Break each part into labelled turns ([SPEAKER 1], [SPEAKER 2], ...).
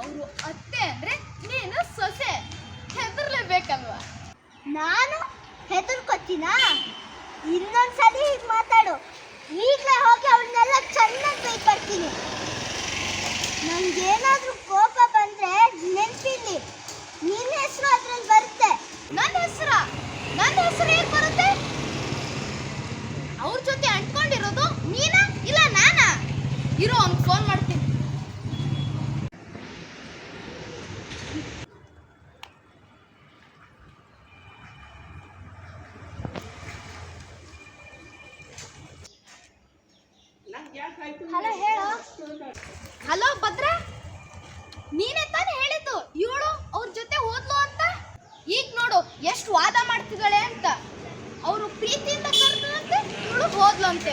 [SPEAKER 1] ಅವರು ಅತ್ತೆ ಅಂದ್ರೆ ನೀನು ಸೊಸೆ. ಹೆದರ್ಲೇಬೇಕಲ್ವಾ?
[SPEAKER 2] ನಾನು ಹೆದರ್ಕೊತೀನಾ? ಇನ್ನೊಂದ್ಸಲಿ ಹೀಗೆ ಮಾತಾಡು. ಈಗಲೇ ಹೋಗಿ ಅವ್ರನ್ನೆಲ್ಲ ಚೆನ್ನಾಗಿ ಬೈಕ್ ಬರ್ತೀನಿ ನನ್ಗೇನಾದ್ರೂ ಕೋಪ ಬಂದ್ರೆ ನೆನ್ಪಿರ್ಲಿ. ನಿನ್ನ ಹೆಸರು ಅದ್ರಲ್ಲಿ ಬರುತ್ತೆ.
[SPEAKER 1] ನನ್ನ ಹೆಸರ? ನನ್ನ ಹೆಸರು ಹೇಗೆ ಬರುತ್ತೆ? ಅವ್ರ ಜೊತೆ ಅಂಟ್ಕೊಂಡಿರೋದು ನೀನಾ ಇಲ್ಲ ನಾನಾ? ಇರೋ ಒಂದು ಫೋನ್ ಮಾಡ್ತೀನಿ
[SPEAKER 2] ಹಲೋ ಹೇಳು
[SPEAKER 1] ಹಲೋ ಭದ್ರ ನೀನೇ ತಾನೇ ಹೇಳಿದ್ದು? ಇವಳು ಅವ್ರ ಜೊತೆ ಹೋದ್ಲು ಅಂತ? ಈಗ ನೋಡು, ಎಷ್ಟು ವಾದ ಮಾಡ್ತಿದ್ದಾಳೆ ಅಂತ. ಅವರು ಪ್ರೀತಿಯಿಂದ ಕರೆದಂತೆ ಇವಳು ಹೋದ್ಲಂತೆ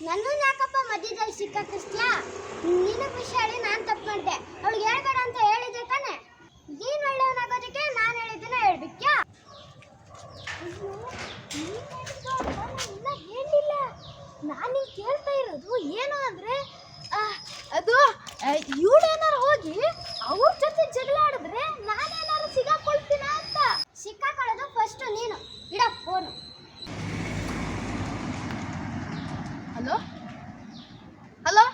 [SPEAKER 2] ನನ್ನ ಯಾಕಪ್ಪ ಮಧ್ಯದಲ್ಲಿ ಸಿಕ್ಕಾಕಿಸ್ತ್ಯಾ ನಿನ್ನ ವಿಷಯ ಹೇಳಿ ನಾನು ತಪ್ಪು ಮಾಡಿದೆ. ಅವಳಿಗೆ ಹೇಳ್ಬೇಡ ಅಂತ ಹೇಳಿದೆ ತಾನೆ ನೀನು ಒಳ್ಳೆಯವನಾಗೋದಕ್ಕೆ ನಾನು ಹೇಳಿದ್ದನ್ನ ಹೇಳ್ಬಿಟ್ಯಾ ಅಯ್ಯೋ, ನೀನ್ ಹೇಳಿದ್ದು ಅಂತ ನಾನ್ ಇನ್ನ ಹೇಳಿಲ್ಲ ನಾನು ನಿಂಗೆ ಕೇಳ್ತಾ ಇರೋದು ಏನು ಅಂದ್ರೆ
[SPEAKER 1] ಆ, ಅದು ಇವಳೇನಾರು ಹೋಗಿ ಅವ್ರ ಜೊತೆ ಜಗಳ ಆಡಿದ್ರೆ ನಾನೇನಾರು ಸಿಗಾಕೊಳ್ತೀನ ಅಂತ
[SPEAKER 2] ಸಿಕ್ಕಾಕೊಳ್ಳೋದು ಫಸ್ಟ್ ನೀನು ಇಡ ಫೋನು
[SPEAKER 1] ಹಲೋ ಹಲೋ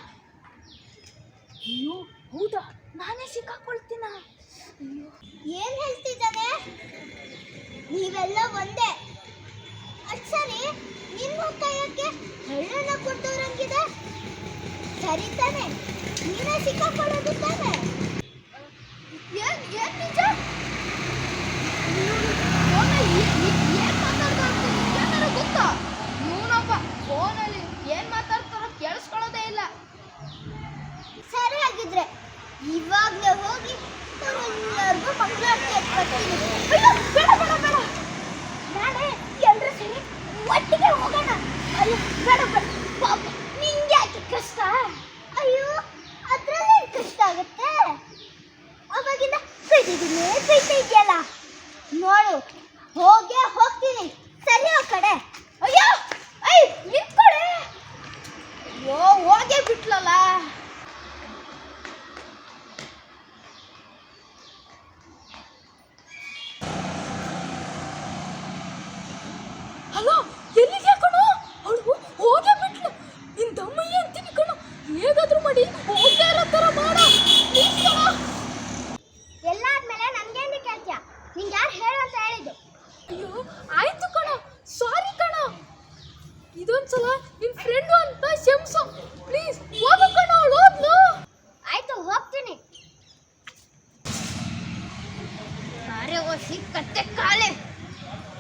[SPEAKER 1] ಅಯ್ಯೋ ಹೌದಾ ನಾನೇ ಸಿಕ್ಕಾಕೊಳ್ತೀನ ಅಯ್ಯೋ
[SPEAKER 2] ಏನ್ ಹೇಳ್ತಿದ್ದಾನೆ ನೀವೆಲ್ಲ ಒಂದೇ. ಅದ್ ಸರಿ ನಿನ್ನ ಕೈಯಕ್ಕೆ ಹಳ್ಳನ ಕೊಟ್ಟವ್ರಂಗಿದೆ ಸರಿ ತಾನೆ, ನೀನೇ ಸಿಕ್ಕಾಕೊಳ್ಳೋದು ತಾನೆ.
[SPEAKER 1] ಏನ್ ಏನ್ ನಿಜ? ಏನ್ ಮಾತಾಡ್ತಾ ಏನಾರು ಗೊತ್ತಾ? ಇವನೊಬ್ಬ ಫೋನಲ್ಲಿ ಏನ್ ಮಾತಾಡ್ತಾರೋ ಕೇಳಿಸ್ಕೊಳ್ಳೋದೇ ಇಲ್ಲ.
[SPEAKER 2] ಸರಿ ಹಾಗಿದ್ರೆ ಇವಾಗಲೇ ಹೋಗಿ ಎಲ್ಲರಿಗೂ ಮಂಗಳಾರತಿ ಎತ್ಕೊತೀನಿ
[SPEAKER 1] ಅಯ್ಯೋ ಬೇಡ ಬೇಡ ಬೇಡ
[SPEAKER 2] ನಾನೇ ಎಲ್ರು ಸೇರಿ ಒಟ್ಟಿಗೆ ಹೋಗೋಣ ಅಯ್ಯೋ, ಬೇಡ ಬೇಡ. ಪಾಪ, ನಿಂಗೆ ಯಾಕೆ ಕಷ್ಟ? ಅಯ್ಯೋ ಅದರಲ್ಲೇ ಕಷ್ಟ ಆಗುತ್ತೆ? ಅವಾಗಿಂದ ಕೈತಿದ್ದೀನಿ ಕೈತಾ ಇದೆಯಲ್ಲ ನೋಡು, ಹೋಗೇ ಹೋಗ್ತೀನಿ ಸರಿ ಆ ಕಡೆ
[SPEAKER 1] ಅಯ್ಯೋ ಐ ನಿಂತ್ಕೊಳೆ ಅಯ್ಯೋ ಹೋಗೇ ಬಿಟ್ಲಲ್ಲ ಹಲೋ ಎಲ್ಲಿಗೆ ಕಣೋ ಅವಳು ಹೋಗೇ ಬಿಟ್ಲು ನಿನ್ ದಮ್ಮಯ್ಯ ಅಂತೀನಿ ಕಣೋ ಹೇಗಾದ್ರೂ ಮಾಡಿ ಹೋಗೇ ಇರೋ ಥರ ಮಾಡ ಪ್ಲೀಸ್ ಕಣೋ
[SPEAKER 2] ಎಲ್ಲ ಆದ್ಮೇಲೆ ನನ್ಗೇನು ಕೇಳ್ತೀಯ ನಿಂಗೆ ಯಾರು ಹೇಳು ಅಂತ ಹೇಳಿದ್ದು
[SPEAKER 1] ಅಯ್ಯೋ ಆಯ್ತು ಕಣೋ ಸಾರಿ ಕಣೋ ಇದೊಂದ್ಸಲ ನಿನ್ ಫ್ರೆಂಡು ಅಂತ ಶಂಸು ಪ್ಲೀಸ್ ಹೋಗು ಕಣೋ ಅವಳು ಹೋದ್ಲು
[SPEAKER 2] ಆಯ್ತು ಹೋಗ್ತೀನಿ
[SPEAKER 1] ಅರೆ ಓ ಸಿಕ್ಕತ್ತೆ ಕಾಲೆ
[SPEAKER 2] ನನ್ನ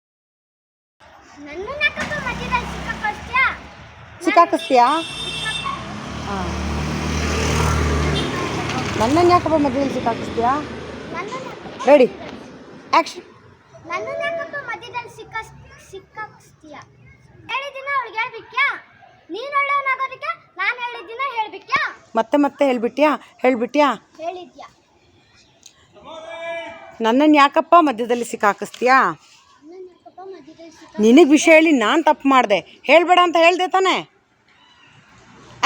[SPEAKER 2] ಯಾಕಪ್ಪ ಮಧ್ಯದಲ್ಲಿ ಸಿಕ್ಕಾಕೊಳ್ತೀಯಾ
[SPEAKER 3] ಸಿಕ್ಕಾಕಿಸ್ತೀಯಾ? ಹಾಂ ನನ್ನನ್ನು ಯಾಕಪ್ಪ ಮಧ್ಯದಲ್ಲಿ ಸಿಕ್ಕಾಕಿಸ್ತೀಯಾ? ರೆಡಿ. ಆ್ಯಕ್ಷನ್.
[SPEAKER 2] ಯಾಕಪ್ಪ ಮಧ್ಯದಲ್ಲಿ ಸಿಕ್ಕ ಸಿಕ್ಕಾಕ್ಸ್ತೀಯ? ಹೇಳಿದಿನ ಅವಳಿಗೆ ಹೇಳ್ಬಿಕ್ಯಾ ನೀನು ಒಳ್ಳೆಯವನಾಗೋದಕ್ಕೆ ನಾನು ಹೇಳಿದ್ದಿನ ಹೇಳ್ಬಿಕ್ಯಾ
[SPEAKER 3] ಮತ್ತೆ ಮತ್ತೆ ಹೇಳ್ಬಿಟ್ಯಾ? ಹೇಳ್ಬಿಟ್ಯಾ?
[SPEAKER 2] ಹೇಳಿದ್ಯಾ?
[SPEAKER 3] ನನ್ನನ್ನು ಯಾಕಪ್ಪ ಮಧ್ಯದಲ್ಲಿ ಸಿಕ್ಕಾಕಿಸ್ತೀಯಾ
[SPEAKER 2] ನನ್ನ ಯಾಕಪ್ಪ ಮಧ್ಯದಲ್ಲಿ ಸಿಕ್ಕ
[SPEAKER 3] ನಿನಗೆ ವಿಷಯ ಹೇಳಿ ನಾನು ತಪ್ಪು ಮಾಡಿದೆ. ಹೇಳಬೇಡ ಅಂತ ಹೇಳ್ದೆ ತಾನೆ?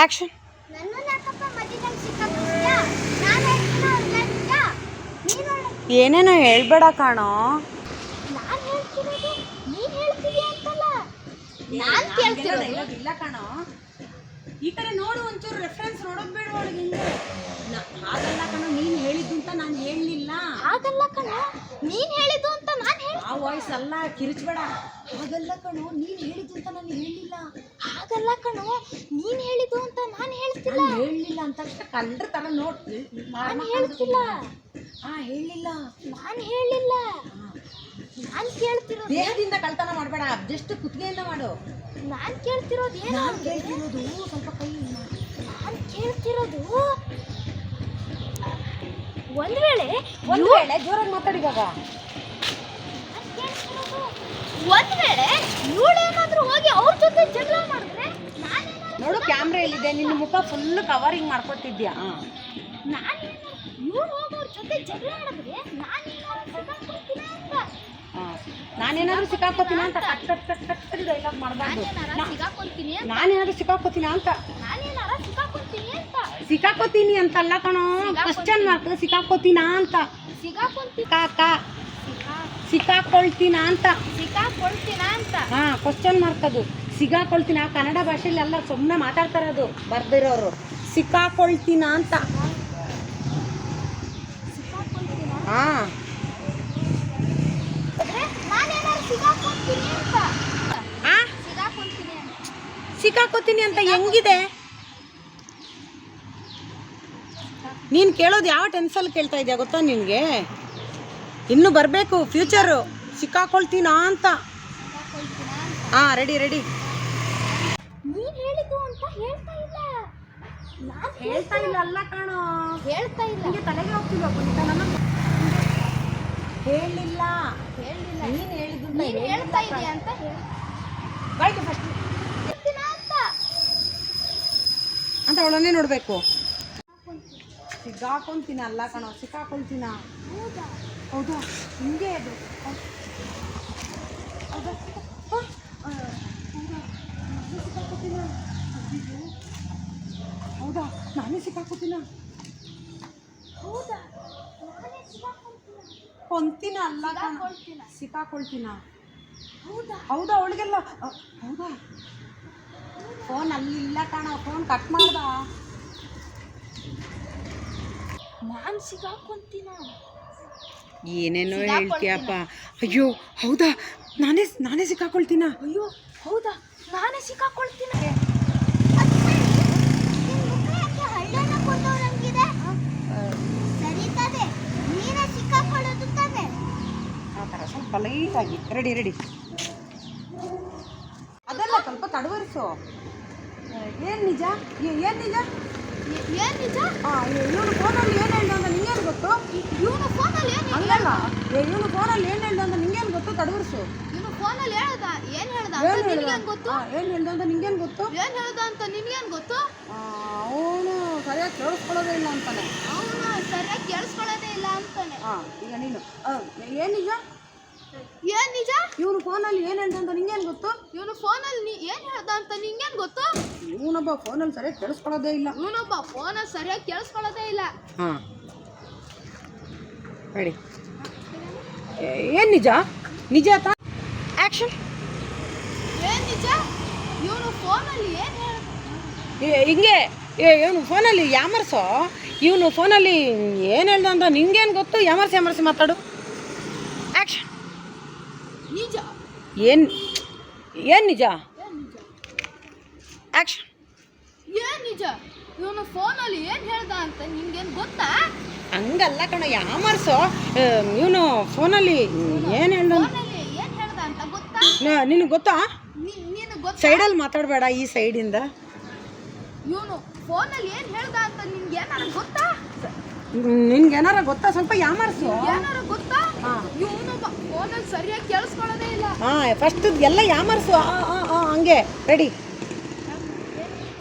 [SPEAKER 3] ಆ್ಯಕ್ಷನ್ ಏನೇನೋ ಹೇಳ್ಬೇಡ ಕಾಣೋ.
[SPEAKER 2] ನಾನು ಹೇಳ್ತಿರೋದು ನೀನು ಹೇಳ್ತಿದ್ಯಾ ಅಂತಲ್ಲ? ನಾನು ಕೇಳ್ತಿರೋದು.
[SPEAKER 3] ಇಲ್ಲ ಕಾಣೋ. ಈ ಕಡೆ ನೋಡು ಒಂಚೂರು ರೆಫರೆನ್ಸ್ ನೋಡೋದು ಬೇಡ ಅವಳಿಗೆ ಹಿಂಗೆ? ಹಾಗಲ್ಲ ಕಣ ನೀನು ಹೇಳಿದ್ದು ಅಂತ ನಾನು ಹೇಳಲಿಲ್ಲ.
[SPEAKER 1] ಹಾಗಲ್ಲ ಕಣ ನೀನ್ ಹೇಳಿದ್ದು ಅಂತ ನಾನು
[SPEAKER 3] ಆ ವಾಯ್ಸ್ ಅಲ್ಲ ಕಿರಿಚಬೇಡ. ಹಾಗಲ್ಲ ಕಣು ನೀನು ಹೇಳಿದ್ದು ಅಂತ ನಾನು ಹೇಳಿಲ್ಲ.
[SPEAKER 1] ಹಾಗಲ್ಲ ಕಣು ನೀನು ಹೇಳಿದ್ದು ಅಂತ ನಾನು ಹೇಳ್ತಿಲ್ಲ.
[SPEAKER 3] ಹೇಳಲಿಲ್ಲ ಅಂತ ಕಂಡ್ರೆ ತರ ನೋಡ್ತಿ ನೋಡ್
[SPEAKER 1] ನಾನು ಹೇಳ್ತಿಲ್ಲ.
[SPEAKER 3] ಹಾಂ ಹೇಳಿಲ್ಲ.
[SPEAKER 1] ನಾನು ಹೇಳಿಲ್ಲ. ನಾನು ಕೇಳ್ತಿರೋ
[SPEAKER 3] ದೇಹದಿಂದ ಕಳ್ತನ ಮಾಡಬೇಡ ಜಸ್ಟ್ ಕುತ್ತಿಗೆಯಿಂದ ಮಾಡು.
[SPEAKER 1] ನಾನು ಕೇಳ್ತಿರೋದು ಏನು?
[SPEAKER 3] ನಾನು ಕೇಳ್ತಿರೋದು ಸ್ವಲ್ಪ ಕೈ
[SPEAKER 1] ನಾನು ಕೇಳ್ತಿರೋದು ಒಂದು ವೇಳೆ
[SPEAKER 3] ಒಂದು ವೇಳೆ ಜೋರಾಗಿ ಮಾತಾಡಿ ಇವಾಗ
[SPEAKER 1] ನಾನ್ ಕೇಳ್ತಿರೋದು ಒಂದ್ ವೇಳೆ ಇವಳೇನಾದ್ರೂ ಹೋಗಿ ಅವ್ರ ಜೊತೆ ಜಗಳ ಮಾಡಿದ್ರೆ
[SPEAKER 3] ನೋಡು ಕ್ಯಾಮ್ರಾ ಎಲ್ಲಿದೆ? ನಿನ್ನ ಮುಖ ಫುಲ್ ಕವರಿಂಗ್ ಮಾಡ್ಕೊತಿದ್ಯಾ
[SPEAKER 1] ನಾನು ಹೋಗಿ ಜೊತೆ ಜಗಳ ಆಡಿದ್ರೆ
[SPEAKER 3] ನಾನೇನಾದ್ರೂ ಸಿಕ್ಕಾಕೋತೀನ ಅಂತ. Cut cut cut cut dialogue ಮಾಡಬಾರ್ದು. ನಾನೇನಾದ್ರೂ ಸಿಕ್ಕಾಕೋತೀನ ಅಂತ. ಸಿಕ್ಕಾಕೋತೀನಿ ಅಂತಲ್ಲ ಕಣೋ. ಕ್ವಶನ್ ಮಾರ್ಕ್ ಸಿಕ್ಕಾಕೋತೀನ ಅಂತ.
[SPEAKER 1] ಸಿಗಾಕೊಳ್ತೀನಿ
[SPEAKER 3] ಕಾಕ
[SPEAKER 1] ಸಿಗಾ
[SPEAKER 3] ಸಿಕ್ಕಾಕೊಳ್ತೀನ ಅಂತ.
[SPEAKER 1] ಸಿಕ್ಕಾಕೊಳ್ತೀನ ಅಂತ.
[SPEAKER 3] ಹಾ ಕ್ವಶನ್ ಮಾರ್ಕ್ ಅದು. ಸಿಗಾಕೊಳ್ತೀನ ಕನ್ನಡ ಭಾಷೆಯಲ್ಲಿ ಎಲ್ಲ ಸುಮ್ಮನೆ ಮಾತಾಡ್ತಾರೆ ಅದು ಬರ್ದಿರೋರು. ಸಿಕ್ಕಾಕೊಳ್ತೀನ ಅಂತ. ಹಾ. ಸಿಕ್ಕಾಕೋತೀನಿ ಅಂತ. ಹೆಂಗಿದೆ? ನೀನು ಕೇಳೋದು ಯಾವ ಟೆನ್ಸಲ್ಲಿ ಕೇಳ್ತಾ ಇದೆಯಾ ಗೊತ್ತಾ ನಿನಗೆ? ಇನ್ನೂ ಬರಬೇಕು ಫ್ಯೂಚರು ಸಿಕ್ಕಾಕೊಳ್ತೀನಾ ಅಂತ. ಹಾಂ ರೆಡಿ ರೆಡಿ
[SPEAKER 1] ನೀನು ಹೇಳಿದ್ದು ಅಂತ ಹೇಳ್ತಾ ಇಲ್ಲ. ನಾನು
[SPEAKER 3] ಹೇಳ್ತಾ ಇಲ್ಲ ಅಲ್ಲ ಕಾಣೋ.
[SPEAKER 1] ಹೇಳ್ತಾ ಇಲ್ಲ.
[SPEAKER 3] ನಿಮಗೆ ತಲೆಗೆ ಹೋಗ್ತಿಲ್ವಾ ಪುನೀತ ನನ್ನ ಹೇಳಿಲ್ಲ.
[SPEAKER 1] ಹೇಳಿಲ್ಲ.
[SPEAKER 3] ನೀನು ಹೇಳಿದ್ದು
[SPEAKER 1] ನೀನ್ ಹೇಳ್ತಾ ಇದೀಯ ಅಂತ
[SPEAKER 3] ಬಾಯ್ಗೆ ಫಸ್ಟ್
[SPEAKER 1] ಹೇಳ್ತೀನ ಅಂತ.
[SPEAKER 3] ಅಂತ ಅವಳನ್ನೇ ನೋಡಬೇಕು. ಸಿಗಾಕೊಂತೀನ ಅಲ್ಲ ಕಣೋ ಸಿಕ್ಕಾಕೊಳ್ತೀನ?
[SPEAKER 1] ಹೌದಾ?
[SPEAKER 3] ಹೌದಾ ಹಿಂಗೆ ಅದು. ಹೌದಾ? ಸಿಕ್ಕಾಕೊತೀನ? ಹೌದಾ? ನಾನೇ ಸಿಕ್ಕಾಕೋತೀನ
[SPEAKER 1] ಹೌದಾ?
[SPEAKER 3] ಕೊಂತಿನ ಅಲ್ಲ ಸಿಕ್ಕಾಕೊಳ್ತೀನ.
[SPEAKER 1] ಹೌದಾ?
[SPEAKER 3] ಹೌದಾ ಅವಳಿಗೆಲ್ಲ? ಹೌದಾ? ಫೋನ್ ಅಲ್ಲಿ ಇಲ್ಲ ಕಾಣ. ಫೋನ್ ಕಟ್ ಮಾಡ್ದ?
[SPEAKER 1] ನಾನ್ ಸಿಗಾಕೊಂತೀನ
[SPEAKER 3] ಏನೇನೋ. ಹೇಳ್ತೀಯಪ್ಪ. ಅಯ್ಯೋ ಹೌದಾ? ನಾನೇ ನಾನೇ ಸಿಕ್ಕಾಕೊಳ್ತೀನ?
[SPEAKER 1] ಅಯ್ಯೋ ಹೌದಾ? ನಾನೇ ಸಿಕ್ಕಾಕೊಳ್ತೀನ?
[SPEAKER 3] ಆ ಥರ ಸ್ವಲ್ಪ ಲೈಟಾಗಿ ರೆಡಿ ರೆಡಿ. ಅದೆಲ್ಲ ಸ್ವಲ್ಪ ತಡವರಿಸು. ಏನು ನಿಜ? ಏನು ನಿಜ?
[SPEAKER 1] ಏನ್ ನಿಜ
[SPEAKER 3] ಇವನು ಫೋನಲ್ಲಿ ಏನು ಹೇಳ್ದ ಅಂತ ನಿಂಗೇನು ಗೊತ್ತು?
[SPEAKER 1] ಇವನು ಫೋನಲ್ಲಿ ಏನ್
[SPEAKER 3] ಹಂಗಲ್ಲ. ಇವನು ಫೋನಲ್ಲಿ ಏನು ಹೇಳ್ದ ಅಂತ ನಿಂಗೇನು ಗೊತ್ತು? ತಡವರಿಸು.
[SPEAKER 1] ಇವನು ಫೋನಲ್ಲಿ ಹೇಳ್ದ? ಏನು ಹೇಳ್ದ? ಅಂತ
[SPEAKER 3] ಏನು
[SPEAKER 1] ಗೊತ್ತು?
[SPEAKER 3] ಏನು ಹೇಳ್ದ ಅಂತ ನಿಂಗೇನು ಗೊತ್ತು?
[SPEAKER 1] ಏನು ಹೇಳ್ದ ಅಂತ ನಿನ್ಗೇನ್ ಗೊತ್ತು?
[SPEAKER 3] ಅವನು ಸರಿಯಾಗಿ ಕೇಳಿಸ್ಕೊಳ್ಳೋದೇ ಇಲ್ಲ ಅಂತಾನೆ.
[SPEAKER 1] ಅವನು ಸರಿಯಾಗಿ ಕೇಳಿಸ್ಕೊಳ್ಳೋದೇ ಇಲ್ಲ ಅಂತಾನೆ.
[SPEAKER 3] ಹಾಂ ಈಗ ನೀನು. ಏನು ನಿಜ?
[SPEAKER 1] ಏನ್ ನಿಜ?
[SPEAKER 3] ಇವನು ಫೋನಲ್ಲಿ ಏನು ಹೇಳ್ದಂತ ನಿಂಗೇನು ಗೊತ್ತು?
[SPEAKER 1] ಇವನು ಫೋನಲ್ಲಿ ನೀ ಏನ್ ಹೇಳ್ದ ಅಂತ ನಿಂಗೇನ್ ಗೊತ್ತು?
[SPEAKER 3] ಇವನೊಬ್ಬ ಫೋನಲ್ಲಿ ಸರಿಯಾಗಿ ಕೇಳಿಸ್ಕೊಳ್ಳೋದೇ ಇಲ್ಲ.
[SPEAKER 1] ಇವನೊಬ್ಬ ಫೋನಲ್ಲಿ ಸರಿಯಾಗಿ ಕೇಳಿಸ್ಕೊಳ್ಳೋದೇ ಇಲ್ಲ.
[SPEAKER 3] ಹಾಂ. ಹೇಳಿ ಏನು ನಿಜ? ನಿಜ ತ ಆ್ಯಕ್ಷನ್
[SPEAKER 1] ಏನ್ ನಿಜ? ಇವನು ಫೋನಲ್ಲಿ ಏನ್ ಹೇಳ್ದ?
[SPEAKER 3] ಹಿಂಗೆ. ಇವನು ಫೋನಲ್ಲಿ ಯಾಮರ್ಸೋ? ಇವನು ಫೋನಲ್ಲಿ ಏನು ಹೇಳ್ದ ಅಂತ ನಿಂಗೇನು ಗೊತ್ತು? ಯಾಮರ್ಸಿ ಯಾಮರ್ಸಿ ಮಾತಾಡು ಆ್ಯಕ್ಷನ್
[SPEAKER 1] ನಿಜ
[SPEAKER 3] ಏನು ಏನು ನಿಜ?
[SPEAKER 1] ಏನ್ ನಿಜ
[SPEAKER 3] ಆ್ಯಕ್ಷನ್
[SPEAKER 1] ಏನ್ ನಿಜ? ಇವನು ಫೋನಲ್ಲಿ ಏನ್ ಹೇಳ್ದ ಅಂತ ಏನು ಗೊತ್ತಾ?
[SPEAKER 3] ಹಂಗಲ್ಲ ಕಣ ಯಾಮರ್ಸು ಇವನು ಫೋನಲ್ಲಿ ಏನು ಹೇಳ್ದ
[SPEAKER 1] ಏನ್ ಹೇಳ್ದ ಅಂತ ಗೊತ್ತಾ?
[SPEAKER 3] ನಿನಗೆ ಗೊತ್ತಾ?
[SPEAKER 1] ನೀನು ಗೊತ್ತಾ?
[SPEAKER 3] ಸೈಡಲ್ಲಿ ಮಾತಾಡಬೇಡ ಈ ಸೈಡಿಂದ.
[SPEAKER 1] ಇವನು ಫೋನಲ್ಲಿ ಏನು ಹೇಳ್ದ ಅಂತ ನಿನ್ಗೆ ಏನಾರ ಗೊತ್ತಾ?
[SPEAKER 3] ನಿನ್ಗೆ ಏನಾರ ಗೊತ್ತಾ? ಸ್ವಲ್ಪ ಯಾಮರ್ಸು
[SPEAKER 1] ಏನಾರ ಗೊತ್ತಾ?
[SPEAKER 3] ಹಾಂ.
[SPEAKER 1] ಇವನು ಫೋನಲ್ಲಿ ಸರಿಯಾಗಿ ಕೇಳಿಸ್ಕೊಳ್ಳೋದೇ ಇಲ್ಲ.
[SPEAKER 3] ಹಾಂ ಫಸ್ಟ್ ಎಲ್ಲ ಯಾಮರ್ಸು. ಹಂಗೆ. ರೆಡಿ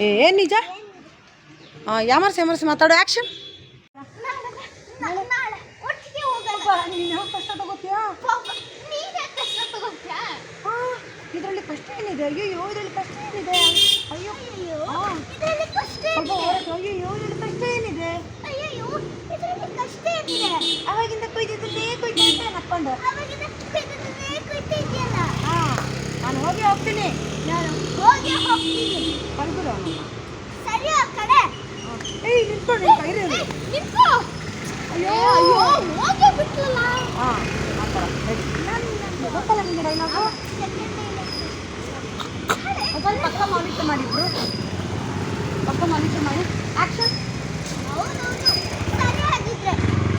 [SPEAKER 3] ಏನು ನಿಜ? ಹಾಂ ಯಾಮರ್ಸ್ ಯಾಮರ್ಸಿ ಮಾತಾಡು. ಆ್ಯಕ್ಷನ್ ಇದರಲ್ಲಿ ಕಷ್ಟ ಏನಿದೆ? ಅಯ್ಯೋ ಇದರಲ್ಲಿ ಕಷ್ಟ ಏನಿದೆ? ಅಯ್ಯೋ
[SPEAKER 2] ಅಯ್ಯೋ ಇದರಲ್ಲಿ ಕಷ್ಟ
[SPEAKER 3] ಏನಿದೆ ಅಯ್ಯೋ ಇದರಲ್ಲಿ ಕಷ್ಟ ಏನಿದೆ?
[SPEAKER 2] ಅಯ್ಯೋ ಇದರಲ್ಲಿ ಕಷ್ಟ ಇದೆ
[SPEAKER 3] ಅವಾಗಿಂದ
[SPEAKER 2] ಕುಯ್ದಿದ್ದನ್ನೇ
[SPEAKER 3] ಹಾಂ ನಾನು ಹೋಗಿ ಹೋಗ್ತೀನಿ.
[SPEAKER 2] ನಾನು ಹೋಗಿ ಹೋಗ್ತೀನಿ. ಸರಿ ಆ ಕಡೆ.
[SPEAKER 3] ಏಯ್ ನಿಂತ್ಕೊಂಡು ಕೈರಿ
[SPEAKER 2] ಏಯ್, ನಿಂತ್ಕೋ.
[SPEAKER 3] ಅಯ್ಯೋ.
[SPEAKER 2] ಅಯ್ಯೋ ಹೋಗಿ ಬಿಟ್ಲಲ್ಲ
[SPEAKER 3] ಹಾಂ ಆ ಥರ ರೆಡಿ ಗೊತ್ತಲ್ಲ ನಿಮಗೆ ಡೈಲಾಗು ಮೊಬೈಲ್ ಪಕ್ಕ ಮಾನಿಟರ್ ಮಾಡಿದ್ರು. ಪಕ್ಕ ಮಾನಿಟರ್ ಮಾಡಿ. ಆ್ಯಕ್ಷನ್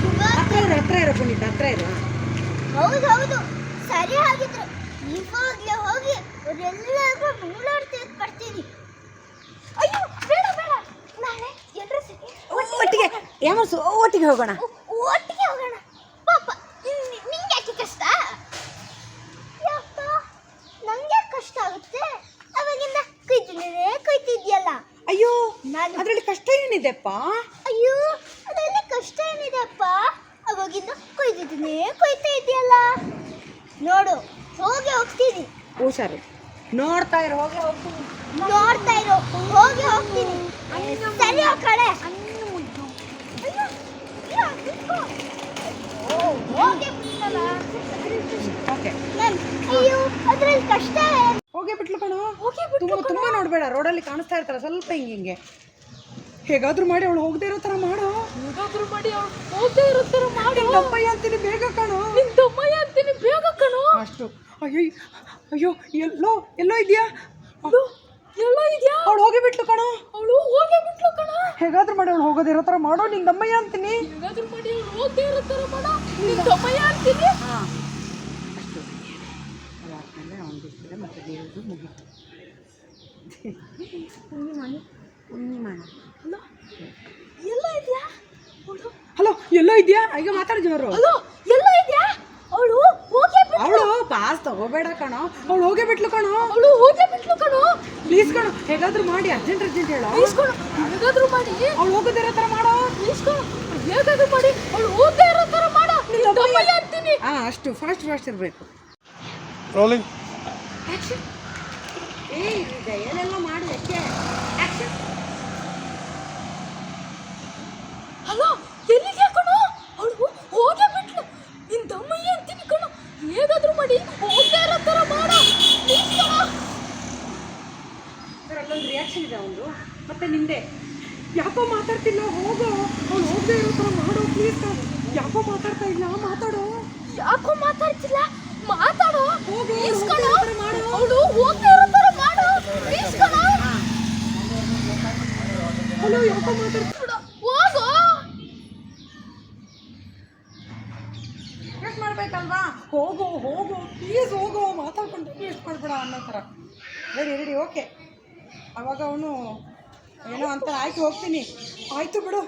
[SPEAKER 2] ಇವಾಗ
[SPEAKER 3] ಹತ್ರ ಇರು ಹತ್ರ ಇರೋ ಪುನೀತ್ ಹತ್ರ ಇರು.
[SPEAKER 2] ಹೌದೌದು ಸರಿ ಹಾಗಿದ್ರೆ ಇವಾಗಲೇ ಹೋಗಿ ಅವರೆಲ್ಲರಿಗೂ ನೂಲಾಡ್ತಿ ಬರ್ತೀನಿ ಅಯ್ಯೋ ಬೇಡ ಬೇಡ. ನಾಳೆ ಎಲ್ಲರೂ ಸಿಕ್ಕಿ
[SPEAKER 3] ಒಟ್ಟಿಗೆ ಯಾಮರ್ಸು ಒಟ್ಟಿಗೆ ಹೋಗೋಣ.
[SPEAKER 2] ಒಟ್ಟಿಗೆ ಹೋಗೋಣ. ಪಾಪ ನಿಂಗೆ ಯಾಕೆ ಕಷ್ಟ? ಯಾಕ ನಂಗೆ ಕಷ್ಟ ಆಗುತ್ತೆ? ಅವಾಗಿಂದ ಕೈ ತಿದ್ಯಲ್ಲ
[SPEAKER 3] ಅಯ್ಯೋ
[SPEAKER 2] ನಾನು
[SPEAKER 3] ಅದರಲ್ಲಿ ಕಷ್ಟ ಏನಿದೆಪ್ಪ
[SPEAKER 2] ಅಯ್ಯೋ ಅದರಲ್ಲಿ ಕಷ್ಟ ಏನಿದೆಪ್ಪ ಅವಾಗಿಂದ ಕೊಯ್ತಿದ್ದೀನಿ ಕೊಯ್ತಾ ಇದೆಯಲ್ಲ ನೋಡು ಹೋಗಿ ಹೋಗ್ತೀನಿ.
[SPEAKER 3] ಹುಷಾರು. ನೋಡ್ತಾ ಇರೋ ಹೋಗಿ ಹೋಗ್ತೀನಿ.
[SPEAKER 2] ನೋಡ್ತಾ ಇರೋ ಹೋಗಿ ಹೋಗ್ತೀನಿ. ಸರಿ ಆ ಕಡೆ ಹೋಗಿ
[SPEAKER 3] ಬಿಟ್ಲು ಕಣೋ. ತುಂಬಾ ನೋಡ್ಬೇಡ ನೋಡಬೇಡ. ರೋಡಲ್ಲಿ ಕಾಣಿಸ್ತಾ ಇರ್ತಾರ ಸ್ವಲ್ಪ ಹಿಂಗೆ ಹಿಂಗೆ. ಹೇಗಾದ್ರೂ ಮಾಡಿ ಅವಳು ಹೋಗದೆ ಇರೋ ತರ ಮಾಡೋ.
[SPEAKER 1] ಹೇಗಾದ್ರೂ ಮಾಡಿ ಅವ್ಳು ಹೋಗದೆ ಇರೋ ಥರ ಮಾಡು.
[SPEAKER 3] ದಪ್ಪಯ್ಯ ಅಂತೀನಿ ಬೇಗ ಕಣೋ.
[SPEAKER 1] ನಿನ್ ದಮ್ಮಯ್ಯ ಅಂತೀನಿ ಬೇಗ ಕಣೋ.
[SPEAKER 3] ಅಷ್ಟು. ಅಯ್ಯೋ ಅಯ್ಯೋ ಎಲ್ಲೋ ಎಲ್ಲೋ ಇದೆಯಾ?
[SPEAKER 1] ಎಲ್ಲ ಇದೆಯಾ?
[SPEAKER 3] ಅವಳು ಹೋಗಿ ಬಿಟ್ಲು ಕಣೋ.
[SPEAKER 1] ಅವಳು ಹೋಗೇ ಬಿಟ್ಲು ಕಣ.
[SPEAKER 3] ಹೇಗಾದ್ರೂ ಮಾಡಿ ಅವಳು ಹೋಗೋದೇ ಇರೋ ತರ ಮಾಡೋ. ನಿನ್ನ ದಮ್ಮಯ್ಯ ಅಂತೀನಿ
[SPEAKER 1] ಹೇಗಾದ್ರೂ ಮಾಡಿ ಅವಳು ಹೋಗದೆ ಇರೋ ಥರ ಮಾಡ. ನಿನ್ ತಮ್ಮಯ್ಯ ಅಂತೀನಿ
[SPEAKER 3] ಹಾ. ಅಷ್ಟು. ಅದಾದ್ಮೇಲೆ ಅವನು ಬಿಡ್ತಾರೆ ಮತ್ತೆ ದೇವ್ರದ್ದು ಮುಗೀತು. ಉಣ್ಣಿ ಮಾಡಿ ಮಾಡ
[SPEAKER 1] ಅಲ್ಲ ಎಲ್ಲ ಇದೆಯಾ?
[SPEAKER 3] ಹಲೋ ಎಲ್ಲೋ ಇದೆಯಾ? ಈಗ ಮಾತಾಡಿ ಜೋರು
[SPEAKER 1] ಅಲೋ ಎಲ್ಲ ಇದೆಯಾ? ಅವಳು ಹೋಗಿ
[SPEAKER 3] ಅವಳು ಪಾಸ್ ತಗೋಬೇಡ ಕಣೋ. ಅವಳು ಹೋಗೇ ಬಿಟ್ಲು ಕಣೋ.
[SPEAKER 1] ಅವಳು ಹೋಗೇ ಬಿಟ್ಲು ಕಣೋ.
[SPEAKER 3] ಪ್ಲೀಸ್ ಕಣೋ ಹೇಗಾದ್ರೂ ಮಾಡಿ ಅರ್ಜೆಂಟ್ ಅರ್ಜೆಂಟ್ ಹೇಳೋ.
[SPEAKER 1] ಕಣೋ ಹೇಗಾದ್ರೂ ಮಾಡಿ.
[SPEAKER 3] ಅವಳು ಹೋಗೋದೇ ಇರೋ ಥರ ಮಾಡೋ.
[SPEAKER 1] ಕಣೋ ಹೇಗಾದ್ರೂ ಮಾಡಿ. ಅವಳು ಹೋಗದೇ ಇರೋ ಥರ ಮಾಡೋ. ನಿನ್ನ ಅಂತೀನಿ.
[SPEAKER 3] ಹಾಂ ಅಷ್ಟು ಫಾಸ್ಟ್ ಫಾಸ್ಟ್ ಇರಬೇಕು.
[SPEAKER 4] ರೋಲಿಂಗ್
[SPEAKER 3] ಏಯ್ ಏನೆಲ್ಲ ಮಾಡಿ. ಯಾಕೆ
[SPEAKER 1] ಎಲ್ಲಿಗೆ ಕಣೋ? ಅವಳು ಹೋಗೇ ಬಿಟ್ಲು. ನಿನ್ ದಮ್ಮಯ್ಯ ಅಂತೀನಿ ಕಣೋ. ಹೇಗಾದ್ರೂ ಮಾಡಿ ಹೋಗದೆ ಇರೋ ಥರ ಮಾಡ. ಪ್ಲೀಸ್ ಕಣೋ.
[SPEAKER 3] ಸರ್ ಅಲ್ಲೊಂದು ರಿಯಾಕ್ಷನ್ ಇದೆ ಅವನು ಮತ್ತೆ ನಿಂದೆ. ಯಾಕೋ ಮಾತಾಡ್ತಿಲ್ಲ ಹೋಗೋ. ಅವ್ನು ಹೋಗದೆ ಇರೋ ಥರ ಮಾಡೋ ಪ್ಲೀಸ್ ಯಾಕೋ ಮಾತಾಡ್ತಾ ಇಲ್ಲ ಮಾತಾಡೋ.
[SPEAKER 1] ಯಾಕೋ ಮಾತಾಡ್ತಿಲ್ಲ? ಮಾತಾಡೋ.
[SPEAKER 3] ಹೋಗಿ ಮಾಡೋ.
[SPEAKER 1] ಅವಳು ಹೋಗದೆ ಇರೋ ಥರ ಮಾಡು. ಪ್ಲೀಸ್ ಕಣೋ.
[SPEAKER 3] ಹಲೋ ಯಾಕೋ ಮಾತಾಡ್ತಾ
[SPEAKER 1] ಬಿಡು, ಹೋಗು
[SPEAKER 3] ರಿಕ್ವೆಸ್ಟ್ ಮಾಡ್ಬೇಕಲ್ವಾ ಹೋಗು ಹೋಗು ಪ್ಲೀಸ್ ಹೋಗು ಮಾತಾಡ್ಕೊಂಡು ರಿಕ್ವೆಸ್ಟ್ ಮಾಡ್ಬೇಡ ಅನ್ನೋ ಥರ ರೆಡಿ ರೆಡಿ ಓಕೆ ಅವಾಗ ಅವನು ಏನೋ ಅಂತ ಆಯ್ತು ಹೋಗ್ತೀನಿ. ಆಯ್ತು ಬಿಡು.